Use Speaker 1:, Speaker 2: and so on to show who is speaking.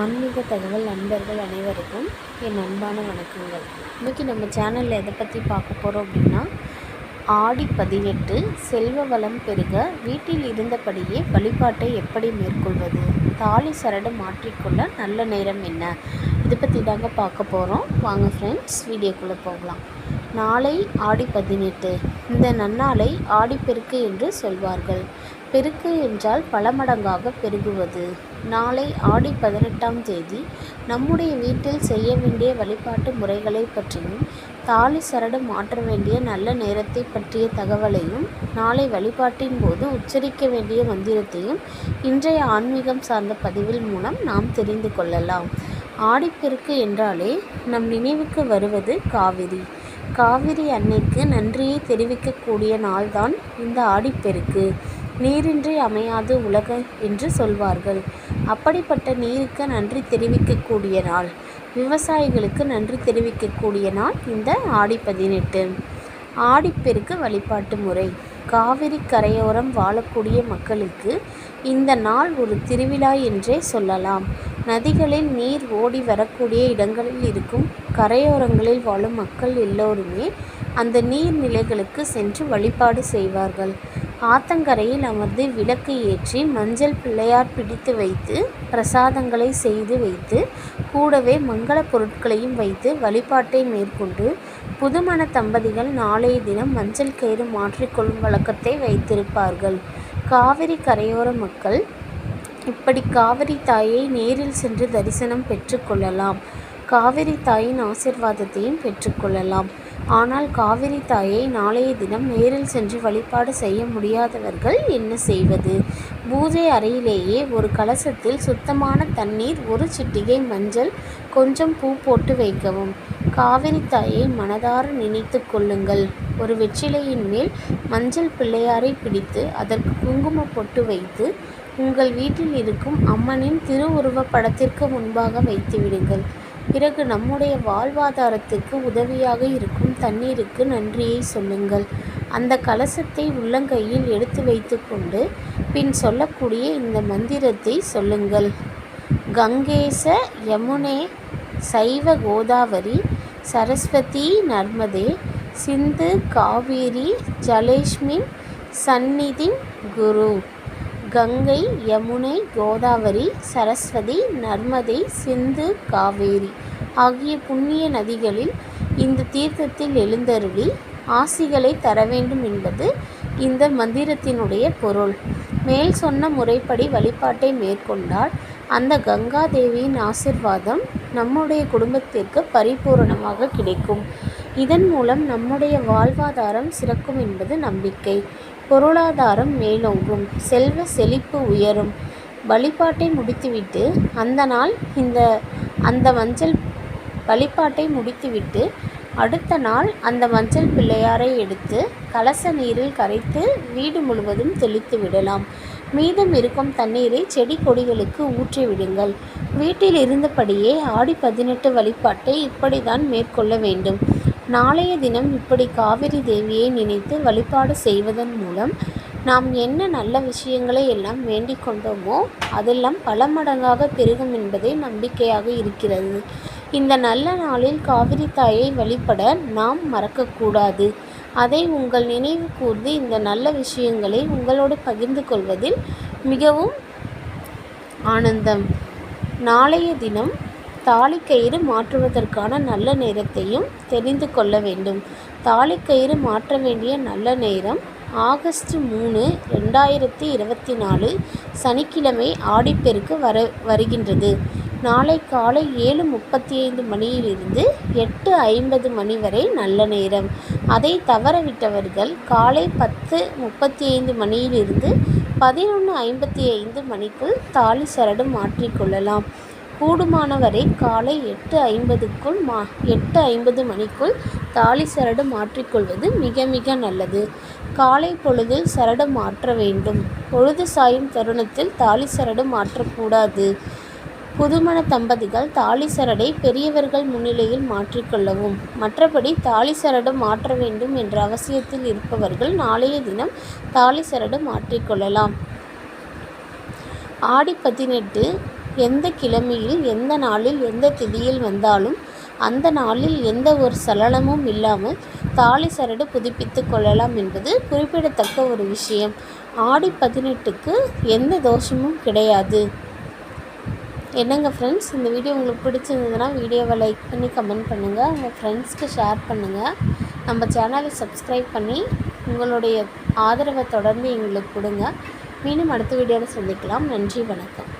Speaker 1: ஆன்மீக தகவல் நண்பர்கள் அனைவருக்கும் என் அன்பான வணக்கங்கள். இன்றைக்கி நம்ம சேனலில் எதை பற்றி பார்க்க போகிறோம் அப்படின்னா ஆடி பதினெட்டு செல்வ வளம் பெருக வீட்டில் இருந்தபடியே வழிபாட்டை எப்படி மேற்கொள்வது? தாலி சரடு மாற்றிக்கொள்ள நல்ல நேரம் என்ன? இதை பற்றி தாங்க பார்க்க போகிறோம் வாங்க ஃப்ரெண்ட்ஸ் வீடியோக்குள்ளே போகலாம். நாளை ஆடி பதினெட்டு. இந்த நன்னாளை ஆடிப்பெருக்கு என்று சொல்வார்கள். பெருக்கு என்றால் பல மடங்காக பெருகுவது. நாளை ஆடி பதினெட்டாம் தேதி நம்முடைய வீட்டில் செய்ய வேண்டிய வழிபாட்டு முறைகளை பற்றியும் தாலி சரடு மாற்ற வேண்டிய நல்ல நேரத்தை பற்றிய தகவலையும் நாளை வழிபாட்டின் போது உச்சரிக்க வேண்டிய மந்திரத்தையும் இன்றைய ஆன்மீகம் சார்ந்த பதிவில் மூலம் நாம் தெரிந்து கொள்ளலாம். ஆடிப்பெருக்கு என்றாலே நம் நினைவுக்கு வருவது காவிரி. காவிரி அன்னைக்கு நன்றியை தெரிவிக்கக்கூடிய நாள்தான் இந்த ஆடிப்பெருக்கு நீரின்றி அமையாது உலக என்று சொல்வார்கள். அப்படிப்பட்ட நீருக்கு நன்றி தெரிவிக்கக்கூடிய நாள். விவசாயிகளுக்கு நன்றி தெரிவிக்கக்கூடிய நாள் இந்த ஆடி பதினெட்டு. ஆடிப்பெருக்கு வழிபாட்டு முறை. காவிரி கரையோரம் வாழக்கூடிய மக்களுக்கு இந்த நாள் ஒரு திருவிழா என்றே சொல்லலாம். நதிகளில் நீர் ஓடி வரக்கூடிய இடங்களில் இருக்கும் கரையோரங்களில் வாழும் மக்கள் எல்லோருமே அந்த நீர்நிலைகளுக்கு சென்று வழிபாடு செய்வார்கள். ஆத்தங்கரையில் அமர்ந்து விளக்கு ஏற்றி மஞ்சள் பிள்ளையார் பிடித்து வைத்து பிரசாதங்களை செய்து வைத்து கூடவே மங்கள பொருட்களையும் வைத்து வழிபாட்டை மேற்கொண்டு புதுமண தம்பதிகள் நாளைய தினம் மஞ்சள் கயிறு மாற்றிக்கொள்ளும் வழக்கத்தை வைத்திருப்பார்கள். காவிரி கரையோர மக்கள் இப்படி காவிரி தாயை நேரில் சென்று தரிசனம் பெற்றுக்கொள்ளலாம் காவிரி தாயின் ஆசிர்வாதத்தையும் பெற்றுக்கொள்ளலாம் ஆனால் காவிரி தாயை நாளைய தினம் நேரில் சென்று வழிபாடு செய்ய முடியாதவர்கள் என்ன செய்வது? பூஜை அறையிலேயே ஒரு கலசத்தில் சுத்தமான தண்ணீர் ஒரு சிட்டிகை மஞ்சள் கொஞ்சம் பூ போட்டு வைக்கவும். காவிரி தாயை மனதார நினைத்து கொள்ளுங்கள். ஒரு வெற்றிலையின் மேல் மஞ்சள் பிள்ளையாரை பிடித்து அதற்கு குங்கும பொட்டு வைத்து உங்கள் வீட்டில் இருக்கும் அம்மனின் திருவுருவப் படத்திற்கு முன்பாக வைத்துவிடுங்கள் பிறகு நம்முடைய வாழ்வாதாரத்துக்கு உதவியாக இருக்கும் தண்ணீருக்கு நன்றியை சொல்லுங்கள். அந்த கலசத்தை உள்ளங்கையில் எடுத்து வைத்துக்கொண்டு பின் சொல்லக்கூடிய இந்த மந்திரத்தை சொல்லுங்கள். கங்கேச யமுனே சைவ கோதாவரி சரஸ்வதி நர்மதே சிந்து காவேரி ஜலேஷ்மின் சந்நிதின் குரு. கங்கை யமுனை கோதாவரி சரஸ்வதி நர்மதை சிந்து காவேரி ஆகிய புண்ணிய நதிகளில் இந்த தீர்த்தத்தில் எழுந்தருளி ஆசிகளை தர வேண்டும் என்பது இந்த மந்திரத்தினுடைய பொருள். மேல் சொன்ன முறைப்படி வழிபாட்டை மேற்கொண்டால் அந்த கங்கா தேவியின் ஆசிர்வாதம் நம்முடைய குடும்பத்திற்கு பரிபூரணமாக கிடைக்கும். இதன் மூலம் நம்முடைய வாழ்வாதாரம் சிறக்கும் என்பது நம்பிக்கை. பொருளாதாரம் மேலோங்கும். செல்வ செழிப்பு உயரும். வழிபாட்டை முடித்துவிட்டு அந்த நாள் இந்த அந்த மஞ்சள் வழிபாட்டை முடித்துவிட்டு அடுத்த நாள் அந்த மஞ்சள் பிள்ளையாரை எடுத்து கலச நீரில் கரைத்து வீடு முழுவதும் தெளித்து விடலாம். மீதம் இருக்கும் தண்ணீரை செடி கொடிகளுக்கு ஊற்றி விடுங்கள். வீட்டில் இருந்தபடியே ஆடி பதினெட்டு வழிபாட்டை இப்படிதான் மேற்கொள்ள வேண்டும். நாளைய தினம் இப்படி காவிரி தேவியை நினைத்து வழிபாடு செய்வதன் மூலம் நாம் என்ன நல்ல விஷயங்களை எல்லாம் வேண்டிக் கொண்டோமோ அதெல்லாம் பல மடங்காக பெருகும் என்பதே நம்பிக்கையாக இருக்கிறது. இந்த நல்ல நாளில் காவிரி தாயை வழிபட நாம் மறக்கக்கூடாது. அதை உங்கள் நினைவு கூர்ந்து இந்த நல்ல விஷயங்களை உங்களோடு பகிர்ந்து கொள்வதில் மிகவும் ஆனந்தம். நாளைய தினம் தாலிக்கயிறு மாற்றுவதற்கான நல்ல நேரத்தையும் தெரிந்து கொள்ள வேண்டும். தாலிக்கயிறு மாற்ற வேண்டிய நல்ல நேரம் ஆகஸ்ட் மூணு ரெண்டாயிரத்தி இருபத்தி நாலு சனிக்கிழமை ஆடிப்பெருக்கு வர வருகின்றது. நாளை காலை ஏழு முப்பத்தி ஐந்து மணியிலிருந்து எட்டு ஐம்பது மணி வரை நல்ல நேரம். அதை தவறவிட்டவர்கள் காலை பத்து முப்பத்தி ஐந்து மணியிலிருந்து பதினொன்று ஐம்பத்தி ஐந்து மணிக்குள் தாலி சரடு மாற்றிக்கொள்ளலாம் கூடுமானவரை காலை எட்டு ஐம்பதுக்குள் மா எட்டு ஐம்பது மணிக்குள் தாலி சரடு மாற்றிக்கொள்வது மிக மிக நல்லது. காலை பொழுதில் சரடு மாற்ற வேண்டும். பொழுது சாயும் தருணத்தில் தாலி சரடு மாற்றக்கூடாது. புதுமண தம்பதிகள் தாலி சரடை பெரியவர்கள் முன்னிலையில் மாற்றிக்கொள்ளவும் மற்றபடி தாலி சரடு மாற்ற வேண்டும் என்ற அவசியத்தில் இருப்பவர்கள் நாளைய தினம் தாலி சரடு மாற்றிக்கொள்ளலாம் ஆடி பதினெட்டு எந்த கிழமையில் எந்த நாளில் எந்த திதியில் வந்தாலும் அந்த நாளில் எந்த ஒரு சலனமும் இல்லாமல் தாலி சரடு புதுப்பித்து கொள்ளலாம் என்பது குறிப்பிடத்தக்க ஒரு விஷயம். ஆடி பதினெட்டுக்கு எந்த தோஷமும் கிடையாது. என்னங்க ஃப்ரெண்ட்ஸ் இந்த வீடியோ உங்களுக்கு பிடிச்சிருந்ததுன்னா வீடியோவை லைக் பண்ணி கமெண்ட் பண்ணுங்கள் உங்கள் ஃப்ரெண்ட்ஸ்க்கு ஷேர் பண்ணுங்கள் நம்ம சேனலை சப்ஸ்கிரைப் பண்ணி உங்களுடைய ஆதரவை தொடர்ந்து எங்களுக்கு கொடுங்க. மீண்டும் அடுத்த வீடியோவில் சந்திக்கலாம். நன்றி வணக்கம்.